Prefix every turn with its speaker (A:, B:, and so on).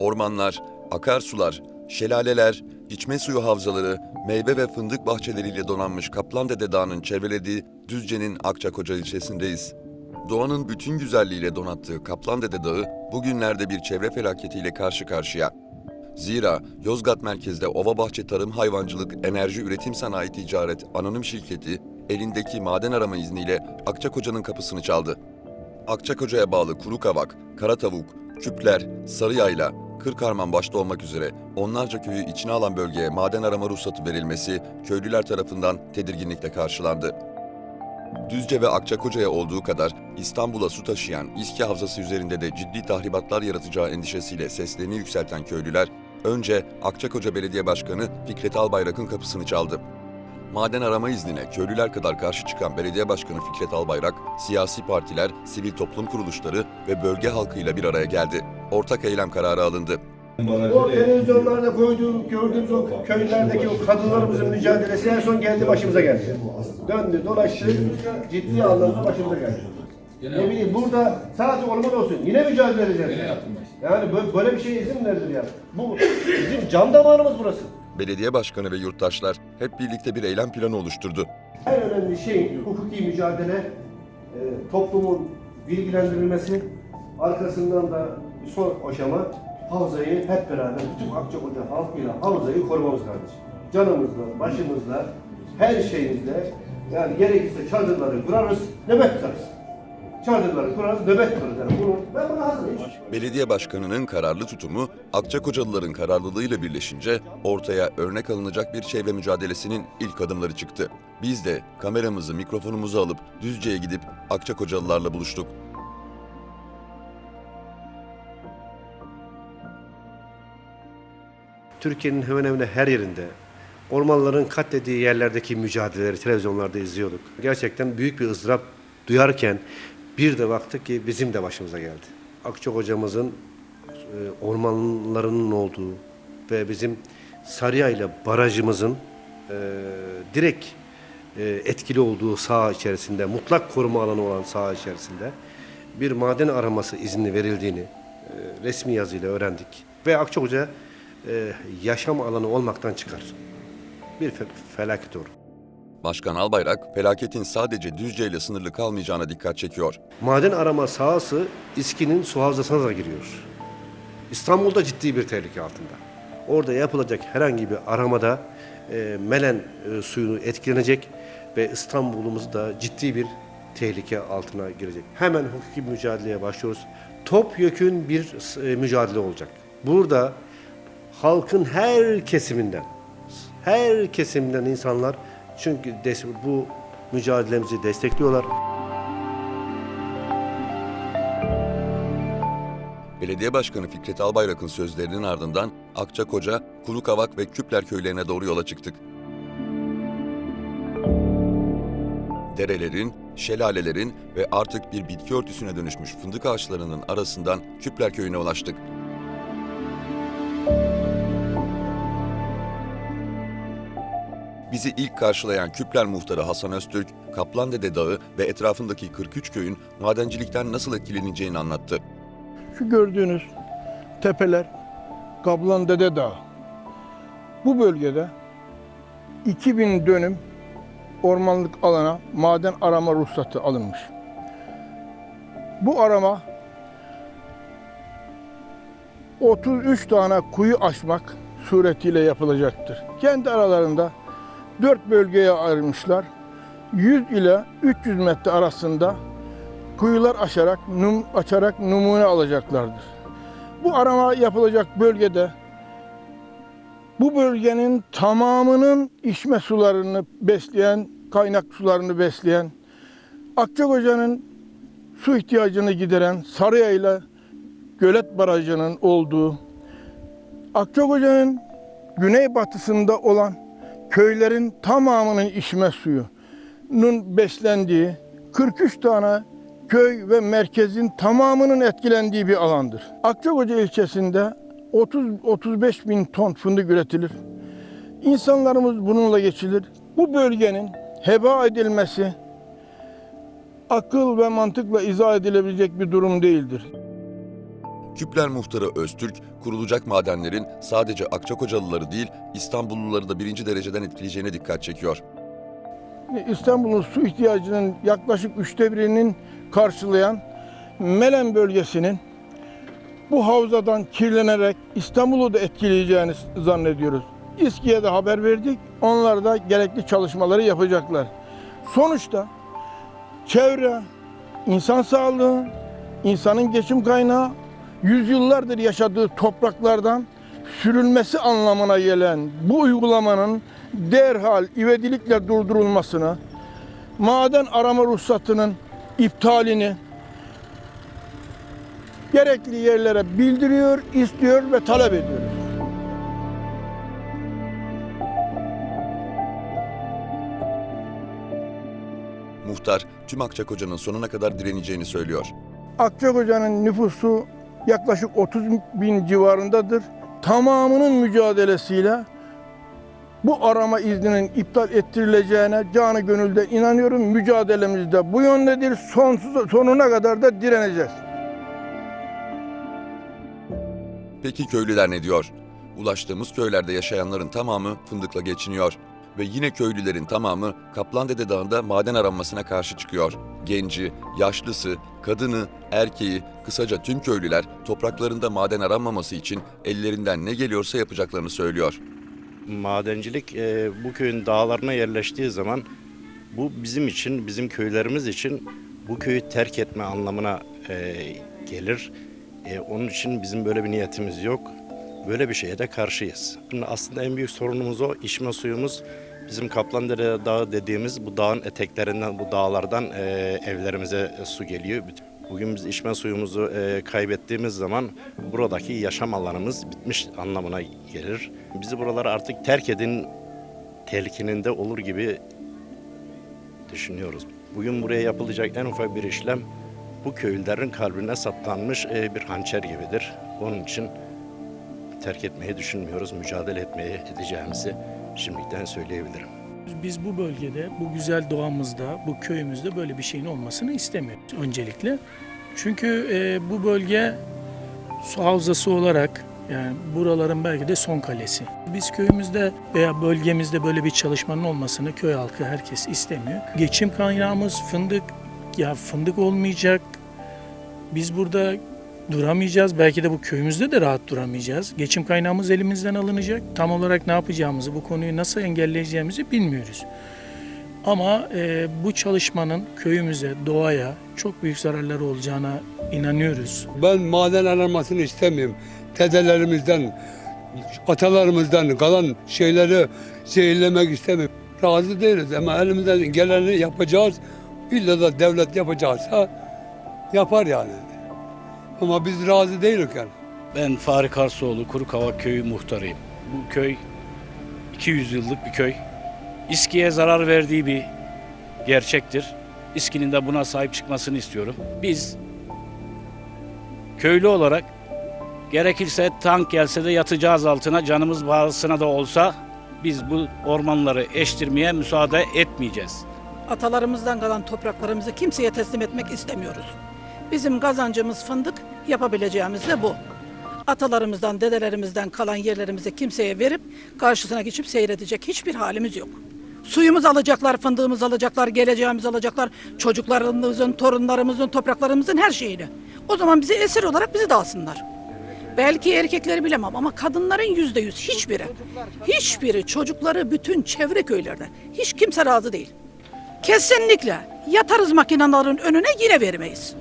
A: Ormanlar, akarsular, şelaleler, içme suyu havzaları, meyve ve fındık bahçeleriyle donanmış Kaplandede Dağı'nın çevrelediği Düzce'nin Akçakoca ilçesindeyiz. Doğanın bütün güzelliğiyle donattığı Kaplandede Dağı bugünlerde bir çevre felaketiyle karşı karşıya. Zira Yozgat merkezde Ova Bahçe Tarım Hayvancılık Enerji Üretim Sanayi Ticaret Anonim Şirketi elindeki maden arama izniyle Akçakoca'nın kapısını çaldı. Akçakoca'ya bağlı Kurukavak, Karatavuk, Küpler, Sarıyayla, Kırkarman başta olmak üzere onlarca köyü içine alan bölgeye maden arama ruhsatı verilmesi köylüler tarafından tedirginlikle karşılandı. Düzce ve Akçakoca'ya olduğu kadar İstanbul'a su taşıyan İSKİ Havzası üzerinde de ciddi tahribatlar yaratacağı endişesiyle seslerini yükselten köylüler önce Akçakoca Belediye Başkanı Fikret Albayrak'ın kapısını çaldı. Maden arama iznine köylüler kadar karşı çıkan belediye başkanı Fikret Albayrak, siyasi partiler, sivil toplum kuruluşları ve bölge halkıyla bir araya geldi. Ortak eylem kararı alındı.
B: O televizyonlarda koyduğum, gördüğümüz o köylerdeki o kadınlarımızın mücadelesi en son geldi başımıza geldi. Döndü, dolaştı, ciddi anlamda başımıza geldi. Ne bileyim burada sadece orman olsun. Yine mücadele edeceğiz. Yani bö- böyle bir şeye izin verilir ya? Bu bizim can damarımız burası.
A: Belediye başkanı ve yurttaşlar hep birlikte bir eylem planı oluşturdu.
B: En önemli şey hukuki mücadele, e, toplumun bilgilendirilmesi, arkasından da bir son aşama havzayı hep beraber bütün Akçakoca halkıyla havzayı korumamız kardeşim. Canımızla, başımızla, her şeyimizle yani gerekirse çadırları kurarız, nöbet tutarız. Çadırları kurarız, nöbet tutarız. Yani bunu, ben buna hazırım.
A: Belediye başkanının kararlı tutumu Akçakocalıların kararlılığıyla birleşince ortaya örnek alınacak bir çevre mücadelesinin ilk adımları çıktı. Biz de kameramızı, mikrofonumuzu alıp Düzce'ye gidip Akçakocalılarla buluştuk.
B: Türkiye'nin hemen hemen her yerinde ormanların katlediği yerlerdeki mücadeleleri televizyonlarda izliyorduk. Gerçekten büyük bir ızdırap duyarken bir de baktık ki bizim de başımıza geldi. Akçok hocamızın e, ormanlarının olduğu ve bizim Sarıyayla barajımızın e, direkt e, etkili olduğu saha içerisinde, mutlak koruma alanı olan saha içerisinde bir maden araması izni verildiğini resmi yazıyla öğrendik. Ve Akçakoca e, yaşam alanı olmaktan çıkar. Bir fe- felaket olur.
A: Başkan Albayrak, felaketin sadece Düzce ile sınırlı kalmayacağına dikkat çekiyor.
B: Maden arama sahası İSKİ'nin su havzasına da giriyor. İstanbul'da ciddi bir tehlike altında. Orada yapılacak herhangi bir aramada e, Melen e, suyunu etkilenecek ve İstanbul'umuz da ciddi bir tehlike altına girecek. Hemen hukuki mücadeleye başlıyoruz. Topyekün bir e, mücadele olacak. Burada halkın her kesiminden, her kesiminden insanlar çünkü bu mücadelemizi destekliyorlar.
A: Belediye Başkanı Fikret Albayrak'ın sözlerinin ardından Akçakoca, Kulukavak ve Küpler köylerine doğru yola çıktık. Derelerin, şelalelerin ve artık bir bitki örtüsüne dönüşmüş fındık ağaçlarının arasından Küpler köyüne ulaştık. Bizi ilk karşılayan Küpler muhtarı Hasan Öztürk, Kaplandede Dağı ve etrafındaki 43 köyün madencilikten nasıl etkileneceğini anlattı.
C: Şu gördüğünüz tepeler Kablan Dede Dağı. Bu bölgede 2000 dönüm ormanlık alana maden arama ruhsatı alınmış. Bu arama 33 tane kuyu açmak suretiyle yapılacaktır. Kendi aralarında 4 bölgeye ayrılmışlar. 100 ile 300 metre arasında kuyular aşarak, num, açarak numune alacaklardır. Bu arama yapılacak bölgede bu bölgenin tamamının içme sularını besleyen, kaynak sularını besleyen, Akçakoca'nın su ihtiyacını gideren Sarıyayla Gölet Barajı'nın olduğu, Akçakoca'nın güneybatısında olan köylerin tamamının içme suyunun beslendiği 43 tane köy ve merkezin tamamının etkilendiği bir alandır. Akçakoca ilçesinde 30-35 bin ton fındık üretilir. İnsanlarımız bununla geçilir. Bu bölgenin heba edilmesi akıl ve mantıkla izah edilebilecek bir durum değildir.
A: Küpler muhtarı Öztürk, kurulacak madenlerin sadece Akçakocalıları değil İstanbulluları da birinci dereceden etkileyeceğine dikkat çekiyor.
C: İstanbul'un su ihtiyacının yaklaşık üçte birinin karşılayan Melen bölgesinin bu havzadan kirlenerek İstanbul'u da etkileyeceğini zannediyoruz. İSKİ'ye de haber verdik. Onlar da gerekli çalışmaları yapacaklar. Sonuçta çevre, insan sağlığı, insanın geçim kaynağı, yüzyıllardır yaşadığı topraklardan sürülmesi anlamına gelen bu uygulamanın derhal ivedilikle durdurulmasını, maden arama ruhsatının iptalini gerekli yerlere bildiriyor, istiyor ve talep ediyoruz.
A: Muhtar tüm Akçakoca'nın sonuna kadar direneceğini söylüyor.
C: Akçakoca'nın nüfusu yaklaşık 30 bin civarındadır. Tamamının mücadelesiyle bu arama izninin iptal ettirileceğine canı gönülden inanıyorum. Mücadelemiz de bu yöndedir. Sonsuz, sonuna kadar da direneceğiz.
A: Peki köylüler ne diyor? Ulaştığımız köylerde yaşayanların tamamı fındıkla geçiniyor. Ve yine köylülerin tamamı Kaplandede Dağı'nda maden aranmasına karşı çıkıyor. Genci, yaşlısı, kadını, erkeği, kısaca tüm köylüler topraklarında maden aranmaması için ellerinden ne geliyorsa yapacaklarını söylüyor.
D: Madencilik e, bu köyün dağlarına yerleştiği zaman bu bizim için, bizim köylerimiz için bu köyü terk etme anlamına e, gelir. E, onun için bizim böyle bir niyetimiz yok. Böyle bir şeye de karşıyız. Aslında en büyük sorunumuz o. içme suyumuz bizim Kaplandere Dağı dediğimiz bu dağın eteklerinden, bu dağlardan e, evlerimize su geliyor. Bugün biz içme suyumuzu e, kaybettiğimiz zaman buradaki yaşam alanımız bitmiş anlamına gelir. Bizi buraları artık terk edin telkininde olur gibi düşünüyoruz. Bugün buraya yapılacak en ufak bir işlem bu köylülerin kalbine saplanmış e, bir hançer gibidir. Onun için terk etmeyi düşünmüyoruz, mücadele etmeye edeceğimizi şimdiden söyleyebilirim.
E: Biz bu bölgede, bu güzel doğamızda, bu köyümüzde böyle bir şeyin olmasını istemiyoruz öncelikle. Çünkü e, bu bölge su havzası olarak yani buraların belki de son kalesi. Biz köyümüzde veya bölgemizde böyle bir çalışmanın olmasını köy halkı herkes istemiyor. Geçim kaynağımız fındık. Ya fındık olmayacak. Biz burada duramayacağız. Belki de bu köyümüzde de rahat duramayacağız. Geçim kaynağımız elimizden alınacak. Tam olarak ne yapacağımızı, bu konuyu nasıl engelleyeceğimizi bilmiyoruz. Ama e, bu çalışmanın köyümüze, doğaya çok büyük zararları olacağına inanıyoruz.
F: Ben maden aranmasını istemiyorum. Dedelerimizden, atalarımızdan kalan şeyleri zehirlemek istemiyorum. Razı değiliz ama elimizden geleni yapacağız. İlla da devlet yapacaksa yapar yani. Ama biz razı değiliz yani.
G: Ben Fahri Karsoğlu, Kurukavak Köyü muhtarıyım. Bu köy 200 yıllık bir köy. İSKİ'ye zarar verdiği bir gerçektir. İSKİ'nin de buna sahip çıkmasını istiyorum. Biz köylü olarak gerekirse tank gelse de yatacağız altına canımız bağlısına da olsa biz bu ormanları eştirmeye müsaade etmeyeceğiz.
H: Atalarımızdan kalan topraklarımızı kimseye teslim etmek istemiyoruz. Bizim kazancımız fındık, yapabileceğimiz de bu. Atalarımızdan, dedelerimizden kalan yerlerimizi kimseye verip karşısına geçip seyredecek hiçbir halimiz yok. Suyumuz alacaklar, fındığımız alacaklar, geleceğimiz alacaklar, çocuklarımızın, torunlarımızın, topraklarımızın her şeyini. O zaman bizi esir olarak bizi de alsınlar. Belki erkekleri bilemem ama kadınların yüzde yüz hiçbiri, hiçbiri çocukları bütün çevre köylerde hiç kimse razı değil. Kesinlikle yatarız makinelerin önüne yine vermeyiz.